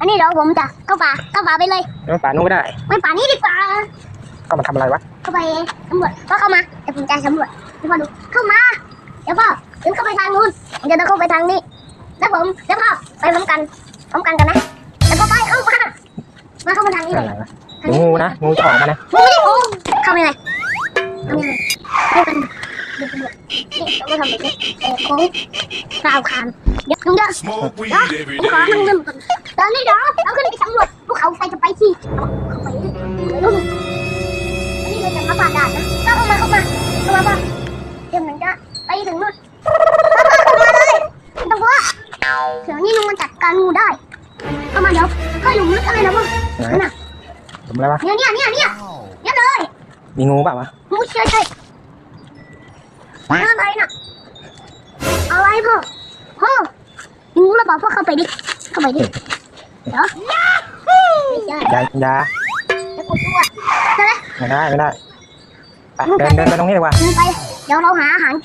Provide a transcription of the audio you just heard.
อันนี้เดี๋ยวผมจะเข้าป่าเข้าป่าไปเลยแล้วป่านู้นก็ได้ไม่ป่านี้ดีกว่าก็มาทำอะไรวะเข้าไปสำรวจพ่อเข้ามาเดี๋ยวผมจะสำรวจเดี๋ยวพ่อดูเข้ามาเดี๋ยวพ่อเดินเข้าไปทางนู้นผมจะเดินเข้าไปทางนี้แล้วผมเดี๋ยวพ่อไปพร้อมกันพร้อมกันกันนะแล้วก็ไปเข้ามามาเข้ามาทางนี้เลอะยไรวะงูนะงูจะออกมานะงูไม่ได้งูเข้าไปเลยเข้าไปเลยเข้ากันเดี๋ยวตำรวจนี่เราก็ทำแบบนี้เออโค้งกราวคานเดี๋ยวลุงเด้อ Smoke weed เดี๋ยว every ผมขอนั่ง day. เริ่มก่อนตอนนี้ นนี้เราจะมาผ่านด่านนะเข้ามาเข้ามาเข้ามาป่ะเดี๋ยวมันจะไปถึงนู่นเข้ามาเลยต้องกลัวเสือนี่ลุงมันจัดการงูได้เข้ามาเดี๋ยวก็อยู่ลึกอะไรนะพ่อไหนทำอะไรวะเนี่ยเนี่ยเนี่ยเนี่ยเนี่ยเลยมีงูเปล่าวะงูเชื่อใช่อะไรน่ะอะไรพ่อพ่องูระเบิดพ่อเข้าไปดิเข้าไปดิเดี๋ยว ใช่ยาอยาจะกดตัวไม่ได้ไม่ได้ไปเดินเดินไปตรงนี้ดีกว่าไป เดี๋ยวเราหาอาหาร